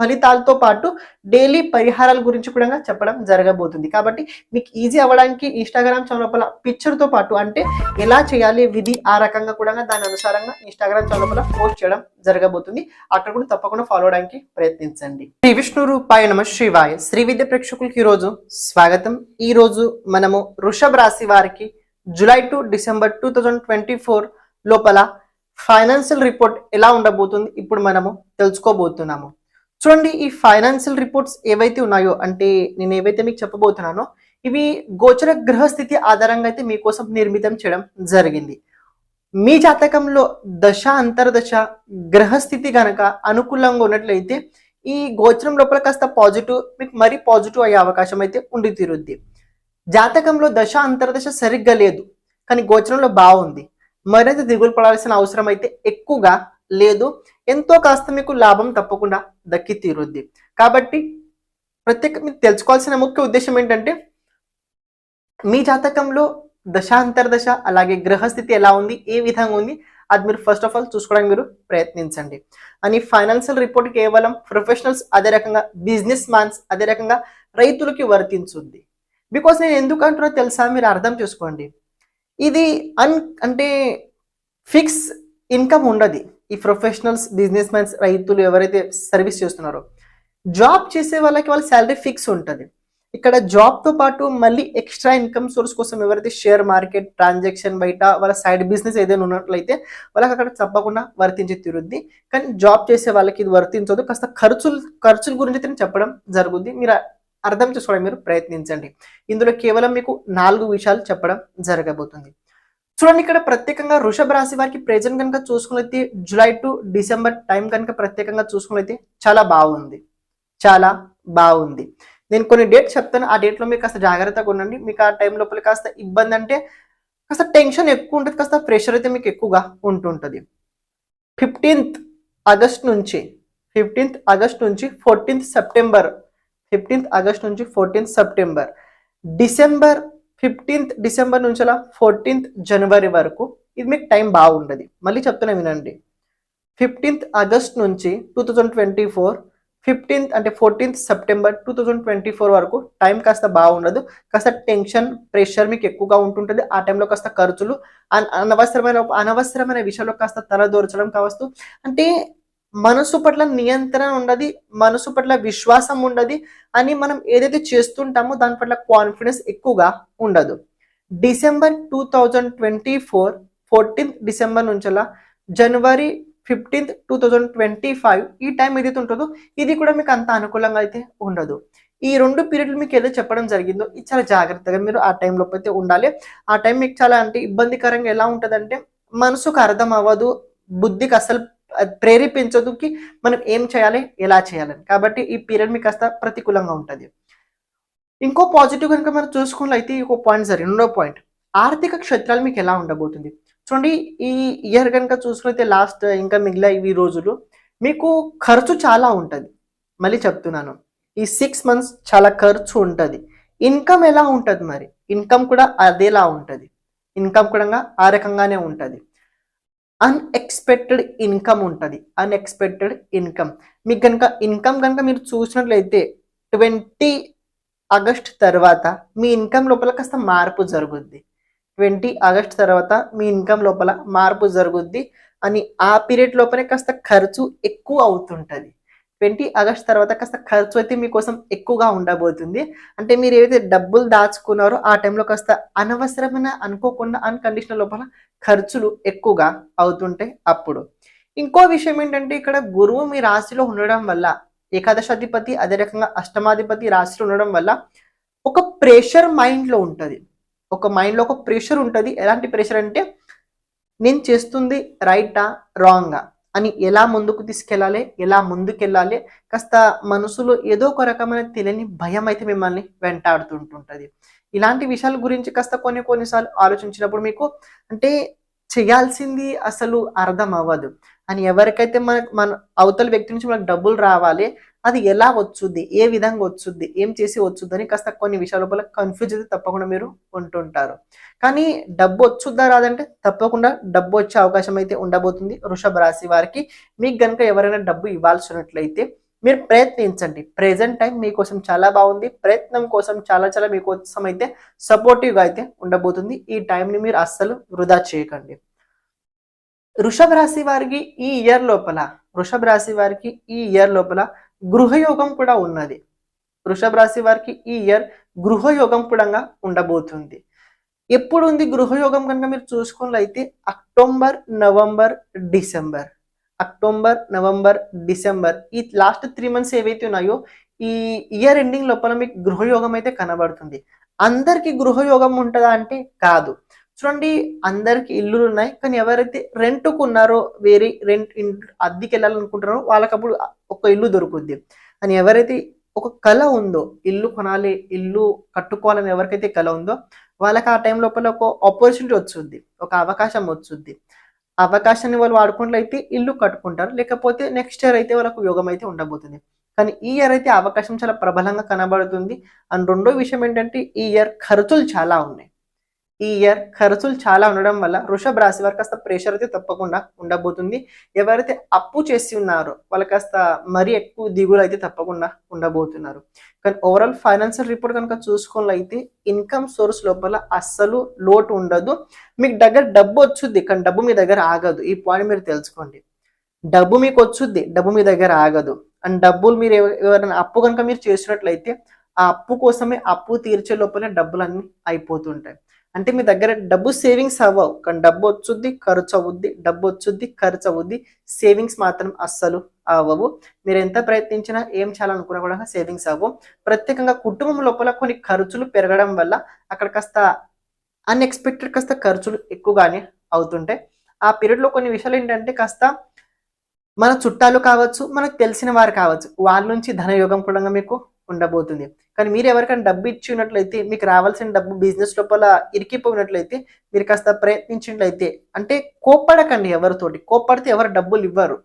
ఫలితాలతో పాటు డైలీ పరిహారాల గురించి కూడా చెప్పడం జరగబోతుంది. కాబట్టి మీకు ఈజీ అవ్వడానికి ఇన్స్టాగ్రామ్ చౌలపల పిక్చర్తో పాటు అంటే ఎలా చేయాలి విధి ఆ రకంగా కూడా దాని అనుసారంగా ఇన్స్టాగ్రామ్ చౌలపల పోస్ట్ చేయడం జరగబోతుంది. అక్కడ కూడా తప్పకుండా ఫాలో అవడానికి ప్రయత్నించండి. శ్రీ విష్ణు రూపాయ నమ శివాయ. శ్రీ విద్య ప్రేక్షకులకి ఈరోజు రోజు స్వాగతం. ఈ రోజు మనము వృషభ రాశి వారికి July to December two thousand twenty four లోపల ఫైనాన్షియల్ రిపోర్ట్ ఎలా ఉండబోతుంది ఇప్పుడు మనము తెలుసుకోబోతున్నాము. చూడండి ఈ ఫైనాన్షియల్ రిపోర్ట్స్ ఏవైతే ఉన్నాయో అంటే నేను ఏవైతే మీకు చెప్పబోతున్నానో ఇవి గోచర గ్రహస్థితి ఆధారంగా అయితే మీకోసం నిర్మితం చేయడం జరిగింది. మీ జాతకంలో దశ అంతర్దశ గ్రహస్థితి గనక అనుకూలంగా ఉన్నట్లయితే ఈ గోచరం లోపల కాస్త పాజిటివ్ మీకు మరీ పాజిటివ్ అయ్యే అవకాశం అయితే ఉండి తీరుద్ది. జాతకంలో దశ అంతర్దశ సరిగ్గా లేదు కానీ గోచరంలో బాగుంది. మరింత దిగులు పడాల్సిన అవసరం అయితే ఎక్కువగా లేదు. ఎంతో కాస్త మీకు లాభం తప్పకుండా దక్కి తీరుద్ది కాబట్టి ప్రత్యేక మీరు తెలుసుకోవాల్సిన ముఖ్య ఉద్దేశం ఏంటంటే మీ జాతకంలో దశాంతర్దశ అలాగే గ్రహస్థితి ఎలా ఉంది ఏ విధంగా ఉంది అది మీరు ఫస్ట్ ఆఫ్ ఆల్ చూసుకోవడానికి మీరు ప్రయత్నించండి. అని ఫైనాన్షియల్ రిపోర్ట్ కేవలం ప్రొఫెషనల్స్ అదే రకంగా బిజినెస్ మ్యాన్స్ అదే రకంగా రైతులకి వర్తించుద్ది. బికాస్ నేను ఎందుకు అంటున్నా తెలుసా? మీరు అర్థం చేసుకోండి. ఇది అన్ అంటే ఫిక్స్ ఇన్కమ్ ఉండదు. ఈ ప్రొఫెషనల్స్ బిజినెస్ మ్యాన్స్ రైతులు ఎవరైతే సర్వీస్ చేస్తున్నారో జాబ్ చేసే వాళ్ళకి వాళ్ళ శాలరీ ఫిక్స్ ఉంటుంది. ఇక్కడ జాబ్తో పాటు మళ్ళీ ఎక్స్ట్రా ఇన్కమ్ సోర్స్ కోసం ఎవరైతే షేర్ మార్కెట్ ట్రాన్సాక్షన్ బయట వాళ్ళ సైడ్ బిజినెస్ ఏదైనా ఉన్నట్లయితే వాళ్ళకి అక్కడ తప్పకుండా వర్తించి తీరుద్ది. కానీ జాబ్ చేసే వాళ్ళకి ఇది వర్తించదు. కాస్త ఖర్చులు ఖర్చుల గురించి అయితే నేను చెప్పడం జరుగుద్ది. మీరు అర్థం చేసుకోవడం మీరు ప్రయత్నించండి. ఇందులో కేవలం మీకు నాలుగు విషయాలు చెప్పడం జరగబోతుంది. చూడండి ఇక్కడ ప్రత్యేకంగా వృషభ రాశి వారికి ప్రెజెంట్ కనుక చూసుకున్నైతే జూలై టు డిసెంబర్ టైం కనుక ప్రత్యేకంగా చూసుకున్నైతే చాలా బాగుంది. చాలా బాగుంది. నేను కొన్ని డేట్ చెప్తాను. ఆ డేట్లో మీరు కాస్త జాగ్రత్తగా ఉండండి. మీకు ఆ టైం లోపల కాస్త ఇబ్బంది అంటే కాస్త టెన్షన్ ఎక్కువ ఉంటుంది. కాస్త ప్రెషర్ అయితే మీకు ఎక్కువగా ఉంటుంటుంది. ఫిఫ్టీన్త్ ఆగస్ట్ నుంచి ఫిఫ్టీన్త్ ఆగస్ట్ నుంచి ఫోర్టీన్త్ సెప్టెంబర్ ఫిఫ్టీన్త్ ఆగస్ట్ నుంచి fourteenth September December fifteenth December నుంచి అలా ఫోర్టీన్త్ జనవరి వరకు ఇది మీకు టైం బాగుండదు. మళ్ళీ చెప్తున్నా వినండి. ఫిఫ్టీన్త్ ఆగస్ట్ నుంచి two thousand twenty four fifteenth అంటే fourteenth September two thousand twenty four వరకు టైం కాస్త బాగుండదు. కాస్త టెన్షన్ ప్రెషర్ మీకు ఎక్కువగా ఉంటుంటుంది. ఆ టైంలో కాస్త ఖర్చులు అనవసరమైన అనవసరమైన విషయంలో కాస్త తలదోర్చడం కావచ్చు అంటే మనసు పట్ల నియంత్రణ ఉండదు మనసు పట్ల విశ్వాసం ఉండదు అని మనం ఏదైతే చేస్తుంటామో దాని పట్ల కాన్ఫిడెన్స్ ఎక్కువగా ఉండదు. December two thousand twenty four fourteenth December నుంచలా జనవరి fifteenth two thousand twenty five ఈ టైం ఏదైతే ఉంటుందో ఇది కూడా మీకు అంత అనుకూలంగా అయితే ఉండదు. ఈ రెండు పీరియడ్లు మీకు ఏదో చెప్పడం జరిగిందో ఇది చాలా జాగ్రత్తగా మీరు ఆ టైంలో అయితే ఉండాలి. ఆ టైం మీకు చాలా అంటే ఇబ్బందికరంగా ఎలా ఉంటుందంటే మనసుకు అర్థం అవ్వదు బుద్ధికి అసలు ప్రేరేపించదు కి మనం ఏం చేయాలి? ఎలా చేయాలని కాబట్టి ఈ పీరియడ్ మీకు కాస్త ప్రతికూలంగా ఉంటుంది. ఇంకో పాజిటివ్ కనుక మనం చూసుకున్నట్లయితే ఇంకో పాయింట్ సార్ రెండో పాయింట్ ఆర్థిక క్షేత్రాలు మీకు ఎలా ఉండబోతుంది? చూడండి ఈ ఇయర్ కనుక చూసుకున్నైతే లాస్ట్ ఇంకా మిగిలిన ఇవి రోజులు మీకు ఖర్చు చాలా ఉంటుంది. మళ్ళీ చెప్తున్నాను. ఈ సిక్స్ మంత్స్ చాలా ఖర్చు ఉంటుంది. ఇన్కమ్ ఎలా ఉంటుంది మరి? ఇన్కమ్ కూడా అదేలా ఉంటుంది. ఇన్కమ్ కూడా ఆ రకంగానే ఉంటుంది. అన్ఎక్స్పెక్టెడ్ ఇన్కమ్ ఉంటుంది. అన్ఎక్స్పెక్టెడ్ ఇన్కమ్ మీకు కనుక ఇన్కమ్ కనుక మీరు చూసినట్లయితే ట్వంటీ ఆగస్ట్ తర్వాత మీ ఇన్కమ్ లోపల కాస్త మార్పు జరుగుద్ది. ట్వంటీ ఆగస్ట్ తర్వాత మీ ఇన్కమ్ లోపల మార్పు జరుగుద్ది. అని ఆ పీరియడ్ లోపలే కాస్త ఖర్చు ఎక్కువ అవుతుంటుంది. ట్వంటీ ఆగస్ట్ తర్వాత కాస్త ఖర్చు అయితే మీకోసం ఎక్కువగా ఉండబోతుంది. అంటే మీరు ఏవైతే డబ్బులు దాచుకున్నారో ఆ టైంలో కాస్త అనవసరమైన అనుకోకుండా అన్కండిషనల్ లోపల ఖర్చులు ఎక్కువగా అవుతుంటాయి అప్పుడు. ఇంకో విషయం ఏంటంటే ఇక్కడ గురువు మీ రాశిలో ఉండడం వల్ల ఏకాదశాధిపతి అదే రకంగా అష్టమాధిపతి రాశిలో ఉండడం వల్ల ఒక ప్రెషర్ మైండ్లో ఉంటుంది. ఒక మైండ్లో ఒక ప్రెషర్ ఉంటుంది. ఎలాంటి ప్రెషర్ అంటే నేను చేస్తుంది రైటా రాంగా. అని ఎలా ముందుకు తీసుకెళ్ళాలి ఎలా ముందుకెళ్ళాలి కాస్త మనసులో ఏదో ఒక రకమైన తెలియని భయం అయితే మిమ్మల్ని వెంటాడుతుంటుంటుంది. ఇలాంటి విషయాల గురించి కాస్త కొన్ని కొన్నిసార్లు ఆలోచించినప్పుడు మీకు అంటే చేయాల్సింది అసలు అర్థం అవ్వదు. అని ఎవరికైతే మన మన అవతల వ్యక్తి నుంచి మనకు డబ్బులు రావాలి అది ఎలా వచ్చుద్ది? ఏ విధంగా వచ్చుద్ది? ఏం చేసి వచ్చుద్దని కాస్త కొన్ని విషయాల లోపల కన్ఫ్యూజ్ అయితే తప్పకుండా మీరు ఉంటుంటారు. కానీ డబ్బు వచ్చుద్దా రాదంటే తప్పకుండా డబ్బు వచ్చే అవకాశం అయితే ఉండబోతుంది వృషభ రాశి వారికి. మీకు కనుక ఎవరైనా డబ్బు ఇవ్వాల్సి ఉన్నట్లయితే మీరు ప్రయత్నించండి. ప్రెసెంట్ టైం మీకోసం చాలా బాగుంది. ప్రయత్నం కోసం చాలా చాలా మీకోసం అయితే సపోర్టివ్గా అయితే ఉండబోతుంది. ఈ టైంని మీరు అస్సలు వృధా చేయకండి. వృషభ రాశి వారికి ఈ ఇయర్ లోపల వృషభ రాశి వారికి ఈ ఇయర్ లోపల గృహయోగం కూడా ఉన్నది. వృషభ రాశి వారికి ఈ ఇయర్ గృహయోగం కూడా ఉండబోతుంది. ఎప్పుడు ఉంది గృహయోగం కనుక మీరు చూసుకున్నట్లయితే October November December. October November December ఈ లాస్ట్ త్రీ మంత్స్ ఏవైతే ఉన్నాయో ఈ ఇయర్ ఎండింగ్ లోపల మీకు గృహయోగం అయితే కనబడుతుంది. అందరికీ గృహయోగం ఉంటుందా అంటే కాదు. చూడండి అందరికి ఇల్లులు ఉన్నాయి కానీ ఎవరైతే రెంట్కు ఉన్నారో వేరే రెంట్ అద్దెకి వెళ్ళాలనుకుంటారో వాళ్ళకి అప్పుడు ఒక ఇల్లు దొరుకుద్ది. అని ఎవరైతే ఒక కళ ఉందో ఇల్లు కొనాలి ఇల్లు కట్టుకోవాలని ఎవరికైతే కళ ఉందో వాళ్ళకి ఆ టైం లోపల ఒక ఆపర్చునిటీ వచ్చుద్ది ఒక అవకాశం వచ్చుద్ది అవకాశాన్ని వాళ్ళు వాడుకున్నట్లయితే ఇల్లు కట్టుకుంటారు లేకపోతే నెక్స్ట్ ఇయర్ అయితే వాళ్ళకు యోగం అయితే ఉండబోతుంది. కానీ ఈ ఇయర్ అయితే అవకాశం చాలా ప్రబలంగా కనబడుతుంది. అండ్ రెండో విషయం ఏంటంటే ఈ ఇయర్ ఖర్చులు చాలా ఉన్నాయి. ఈ ఇయర్ ఖర్చులు చాలా ఉండడం వల్ల వృషభ రాశి వారు కాస్త ప్రెషర్ అయితే తప్పకుండా ఉండబోతుంది. ఎవరైతే అప్పు చేసి ఉన్నారో వాళ్ళు కాస్త మరీ ఎక్కువ దిగులు అయితే తప్పకుండా ఉండబోతున్నారు. కానీ ఓవరాల్ ఫైనాన్షియల్ రిపోర్ట్ కనుక చూసుకున్నట్లయితే ఇన్కమ్ సోర్స్ లోపల అస్సలు లోటు ఉండదు. మీకు దగ్గర డబ్బు వచ్చుద్ది కానీ డబ్బు మీ దగ్గర ఆగదు. ఈ పాయింట్ మీరు తెలుసుకోండి. డబ్బు మీకు వచ్చుద్ది డబ్బు మీ దగ్గర ఆగదు. అండ్ డబ్బులు మీరు ఎవరైనా అప్పు కనుక మీరు చేసినట్లయితే ఆ అప్పు కోసమే అప్పు తీర్చే లోపలే డబ్బులన్నీ అయిపోతుంటాయి. అంటే మీ దగ్గర డబ్బు సేవింగ్స్ అవ్వవు. కానీ డబ్బు వచ్చుద్ది ఖర్చు అవుద్ది డబ్బు వచ్చుద్ది ఖర్చు అవుద్ది. సేవింగ్స్ మాత్రం అస్సలు అవ్వవు. మీరు ఎంత ప్రయత్నించినా ఏం చేయాలనుకున్నా కూడా సేవింగ్స్ అవ్వవు. ప్రత్యేకంగా కుటుంబం లోపల కొన్ని ఖర్చులు పెరగడం వల్ల అక్కడ కాస్త అన్ఎక్స్పెక్టెడ్ కాస్త ఖర్చులు ఎక్కువగానే అవుతుంటాయి ఆ పీరియడ్లో కొన్ని విషయాలు ఏంటంటే కాస్త మన చుట్టాలు కావచ్చు మనకు తెలిసిన వారు కావచ్చు వాళ్ళ నుంచి ధనయోగం కూడా మీకు ఉండబోతుంది. కానీ మీరు ఎవరికైనా డబ్బు ఇచ్చినట్లయితే మీకు రావాల్సిన డబ్బు బిజినెస్ లోపల ఇరికిపోయినట్లయితే మీరు కాస్త ప్రయత్నించినట్లయితే అంటే కోప్పడకండి ఎవరితోటి. కోప్పడితే ఎవరు డబ్బులు ఇవ్వరు.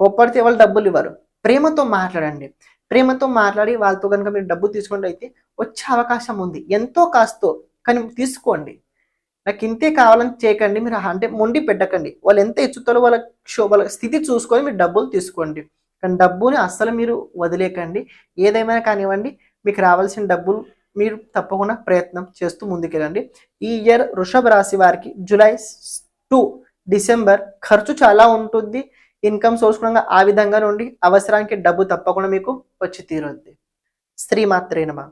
కోప్పడితే ఎవరు డబ్బులు ఇవ్వరు. ప్రేమతో మాట్లాడండి. ప్రేమతో మాట్లాడి వాళ్ళతో కనుక మీరు డబ్బు తీసుకున్నట్లయితే వచ్చే అవకాశం ఉంది. ఎంతో కాస్తో కానీ తీసుకోండి. నాకు ఇంతే కావాలని చేయకండి. మీరు అంటే మొండి పెట్టకండి. వాళ్ళు ఎంత ఇచ్చుతారో వాళ్ళ క్షో వాళ్ళ స్థితి చూసుకొని మీరు డబ్బులు తీసుకోండి. కానీ డబ్బుని అస్సలు మీరు వదిలేకండి. ఏదేమైనా కానివ్వండి మీకు రావాల్సిన డబ్బులు మీరు తప్పకుండా ప్రయత్నం చేస్తూ ముందుకెళ్ళండి. ఈ ఇయర్ వృషభ రాశి వారికి జూలై టు డిసెంబర్ ఖర్చు చాలా ఉంటుంది. ఇన్కమ్ సోర్స్ కూడా ఆ విధంగా నుండి అవసరానికి డబ్బు తప్పకుండా మీకు వచ్చి తీరుద్ది. శ్రీమాత్రేనమా